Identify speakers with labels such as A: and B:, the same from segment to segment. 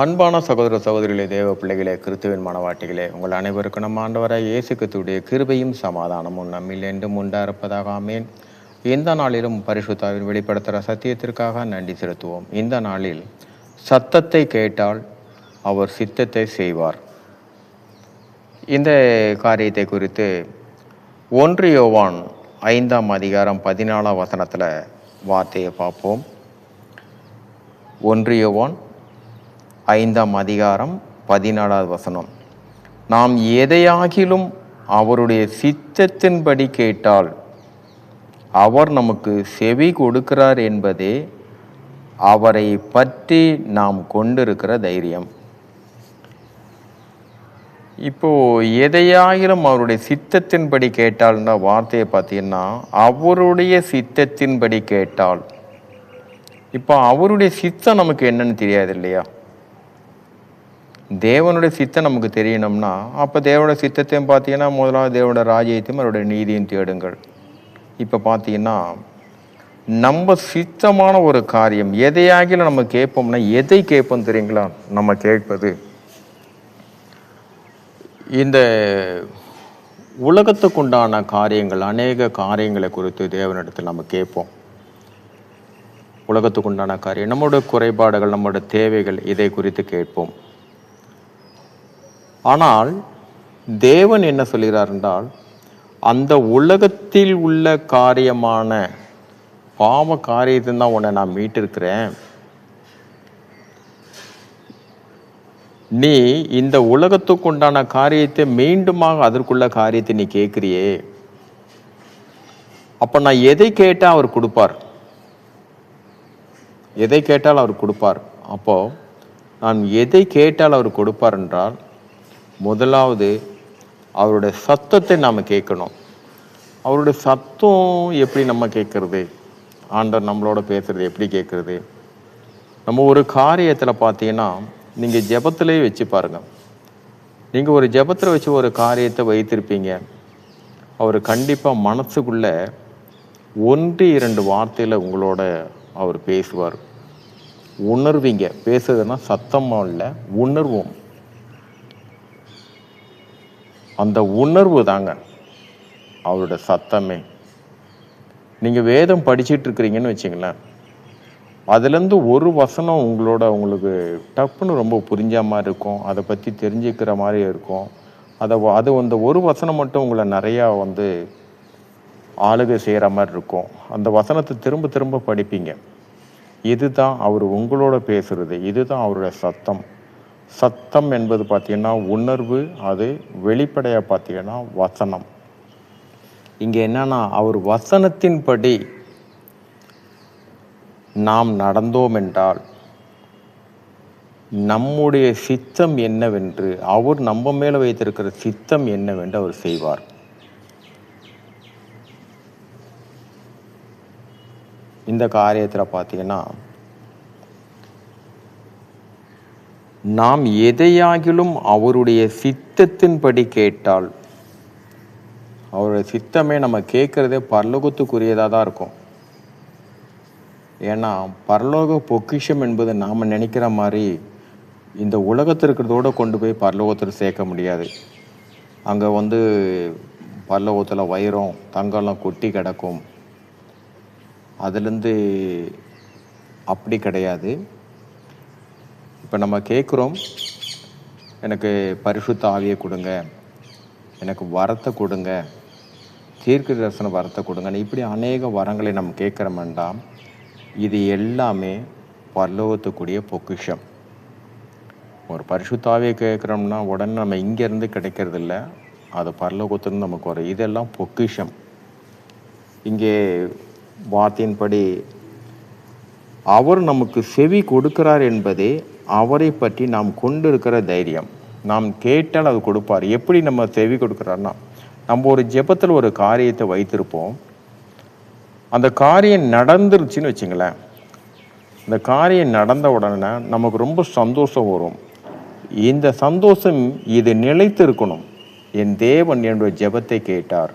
A: அன்பான சகோதர சகோதரிகளே தேவ பிள்ளைகளே கிறிஸ்துவின் மனவாட்டிகளே உங்கள் அனைவருக்கும் நம்ம ஆண்டவராய் இயேசுக்கத்துடைய கிருபையும் சமாதானமும் நம்மில் என்றும் உண்டாயிருப்பதாக ஆமேன். இந்த நாளிலும் பரிசுத்தாவின் வெளிப்படுத்துகிற சத்தியத்திற்காக நன்றி செலுத்துவோம். இந்த நாளில் சத்தத்தை கேட்டால் அவர் சித்தத்தை செய்வார். இந்த காரியத்தை குறித்து ஒன்று யோவான் ஐந்தாம் அதிகாரம் பதினாலாம் வசனத்தில் வார்த்தையை பார்ப்போம். ஒன்று யோவான் ஐந்தாம் அதிகாரம் பதினாலாவது வசனம். நாம் எதையாகிலும் அவருடைய சித்தத்தின்படி கேட்டால் அவர் நமக்கு செவி கொடுக்கிறார் என்பதே அவரை பற்றி நாம் கொண்டிருக்கிற தைரியம். இப்போ எதையாயிலும் அவருடைய சித்தத்தின்படி கேட்டால்ன்ற வார்த்தையை பார்த்தீங்கன்னா அவருடைய சித்தத்தின்படி கேட்டால் இப்போ அவருடைய சித்தம் நமக்கு என்னன்னு தெரியாது இல்லையா? தேவனுடைய சித்தம் நமக்கு தெரியணும்னா அப்போ தேவனுடைய சித்தத்தையும் பார்த்தீங்கன்னா முதலாவது தேவனுடைய ராஜ்யத்தையும் அவருடைய நீதியும் தேடுங்கள். இப்போ பார்த்தீங்கன்னா நம்ம சித்தமான ஒரு காரியம் எதையாகிலும் நம்ம கேட்போம்னா எதை கேட்போம் தெரியுங்களா? நம்ம கேட்பது. இந்த உலகத்துக்குண்டான காரியங்கள் அநேக காரியங்களை குறித்து தேவனிடத்தில் நம்ம கேட்போம். உலகத்துக்குண்டான காரியம் நம்மளுடைய குறைபாடுகள் நம்மளுடைய தேவைகள் இதை குறித்து கேட்போம். ஆனால் தேவன் என்ன சொல்கிறார் என்றால் அந்த உலகத்தில் உள்ள காரியமான பாவ காரியத்தை தான் உன்னை நான் மீட்டிருக்கிறேன். நீ இந்த உலகத்துக்கு உண்டான காரியத்தை மீண்டுமாக அதற்குள்ள காரியத்தை நீ கேட்குறியே. அப்ப நான் எதை கேட்டால் அவர் கொடுப்பார்? எதை கேட்டால் அவர் கொடுப்பார்? அப்போ நான் எதை கேட்டால் அவர் கொடுப்பார் என்றால் முதலாவது அவருடைய சத்தத்தை நாம் கேட்கணும். அவருடைய சத்தம் எப்படி நம்ம கேட்கறது? ஆண்டவர் நம்மளோட பேசுறது எப்படி கேட்குறது? நம்ம ஒரு காரியத்தில் பார்த்தீங்கன்னா நீங்கள் ஜெபத்திலே வச்சு பாருங்கள் நீங்கள் ஒரு ஜெபத்தில் வச்சு ஒரு காரியத்தை வைத்திருப்பீங்க. அவர் கண்டிப்பாக மனசுக்குள்ளே ஒன்று இரண்டு வார்த்தையில் உங்களோட அவர் பேசுவார். உணர்வீங்க. பேசுறதுன்னா சத்தமாக இல்லை உணர்வோம். அந்த உணர்வு தாங்க அவரோட சத்தமே. நீங்கள் வேதம் படிச்சுட்டு இருக்கிறீங்கன்னு வச்சுங்களேன் அதுலேருந்து ஒரு வசனம் உங்களோட உங்களுக்கு டப்புன்னு ரொம்ப புரிஞ்ச மாதிரி இருக்கும். அதை பற்றி தெரிஞ்சுக்கிற மாதிரி இருக்கும். அதை அது அந்த ஒரு வசனம் மட்டும் உங்களை நிறையா வந்து ஆளுகை செய்கிற மாதிரி இருக்கும். அந்த வசனத்தை திரும்ப திரும்ப படிப்பீங்க. இதுதான் அவர் உங்களோட பேசுறது. இதுதான் அவரோட சத்தம். சத்தம் என்பது பார்த்தீங்கன்னா உணர்வு அது வெளிப்படையாக பார்த்தீங்கன்னா வசனம். இங்கே என்னன்னா அவர் வசனத்தின்படி நாம் நடந்தோம் என்றால் நம்முடைய சித்தம் என்னவென்று அவர் நம்ம மேலே வைத்திருக்கிற சித்தம் என்னவென்று அவர் செய்வார். இந்த காரியத்தில் பார்த்தீங்கன்னா நாம் எதையாகிலும் அவருடைய சித்தத்தின்படி கேட்டால் அவருடைய சித்தமே நம்ம கேட்கறதே பரலோகத்துக்குரியதாக தான் இருக்கும். ஏன்னா பரலோக பொக்கிஷம் என்பது நாம் நினைக்கிற மாதிரி இந்த உலகத்தில் இருக்கிறதோட கொண்டு போய் பரலோகத்தில் சேர்க்க முடியாது. அங்கே வந்து பரலோகத்தில் வைரம் தங்கம்லாம் கொட்டி கிடக்கும். அதுலேருந்து அப்படி கிடையாது. இப்போ நம்ம கேட்குறோம் எனக்கு பரிசுத்த ஆவியை கொடுங்க. எனக்கு வரத்தை கொடுங்க. தீர்க்க தரிசன வரத்தை கொடுங்க. இப்படி அநேக வரங்களை நம்ம கேட்குறோம்டா இது எல்லாமே பரலோகத்துக்குரிய பொக்கிஷம். ஒரு பரிசுத்தாவே கேட்குறோம்னா உடனே நம்ம இங்கேருந்து கிடைக்கிறது இல்ல. அது பரலோகத்துலேருந்து நமக்கு வரும். இதெல்லாம் பொக்கிஷம். இங்கே வார்த்தையின்படி அவர் நமக்கு செவி கொடுக்கிறார் என்பதே அவரை பற்றி நாம் கொண்டிருக்கிற தைரியம். நாம் கேட்டால் அது கொடுப்பார். எப்படி நம்ம செவி கொடுக்குறாருன்னா நம்ம ஒரு ஜெபத்தில் ஒரு காரியத்தை வைத்திருப்போம். அந்த காரியம் நடந்துருச்சுன்னு வச்சுங்களேன். இந்த காரியம் நடந்த உடனே நமக்கு ரொம்ப சந்தோஷம் வரும். இந்த சந்தோஷம் இது நிலைத்து இருக்கணும் என் தேவன் என்னுடைய ஜெபத்தை கேட்டார்.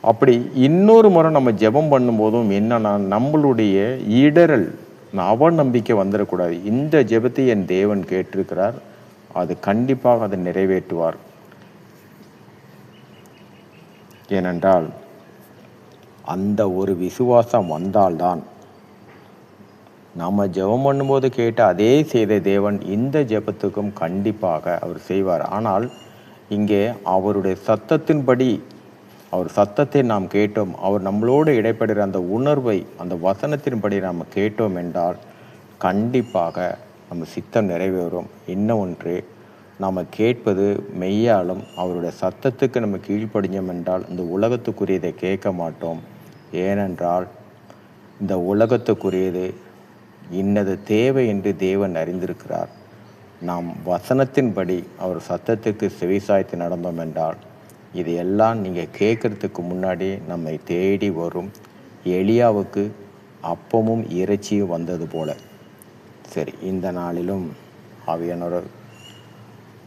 A: அப்படி இன்னொரு முறை நம்ம ஜெபம் பண்ணும்போதும் என்னன்னா நம்மளுடைய இடரல் அவநம்பிக்கை வந்துடக்கூடாது. இந்த ஜெபத்தை என் தேவன் கேட்டிருக்கிறார். அது கண்டிப்பாக அதை நிறைவேற்றுவார். ஏனென்றால் அந்த ஒரு விசுவாசம் வந்தால்தான் நம்ம ஜெபம் பண்ணும்போது கேட்ட அதே செய்த தேவன் இந்த ஜெபத்துக்கும் கண்டிப்பாக அவர் செய்வார். ஆனால் இங்கே அவருடைய சத்தத்தின்படி அவர் சத்தத்தை நாம் கேட்டோம். அவர் நம்மளோடு இடைப்படுகிற அந்த உணர்வை அந்த வசனத்தின்படி நாம் கேட்டோம் என்றால் கண்டிப்பாக நம்ம சித்தம் நிறைவேறும். இன்னும் ஒன்று நாம் கேட்பது மெய்யாலும் அவருடைய சத்தத்துக்கு நம்ம கீழ்ப்படிஞ்சோம் என்றால் இந்த உலகத்துக்குரியதை கேட்க மாட்டோம். ஏனென்றால் இந்த உலகத்துக்குரியது இன்னது தேவை என்று தேவன் அறிந்திருக்கிறார். நாம் வசனத்தின்படி அவர் சத்தத்துக்கு செவிசாய்த்து நடந்தோம் என்றால் இது எல்லாம் நீங்கள் கேட்குறதுக்கு முன்னாடி நம்மை தேடி வரும் எளியாவுக்கு அப்பமும் இறைச்சியும் வந்தது போல. சரி இந்த நாளிலும் அவையனோட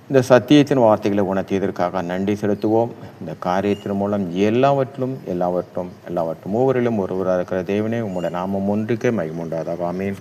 A: இந்த சத்தியத்தின் வார்த்தைகளை உணர்த்தியதற்காக நன்றி செலுத்துவோம். இந்த காரியத்தின் மூலம் எல்லாவற்றிலும் எல்லாவற்றும் எல்லாவற்றும் ஒவ்வொருவரிலும் ஒருவராக இருக்கிற தேவனே உம்முடைய நாமம் ஒன்றுக்கு மகிமுண்டாதாக ஆமீன்.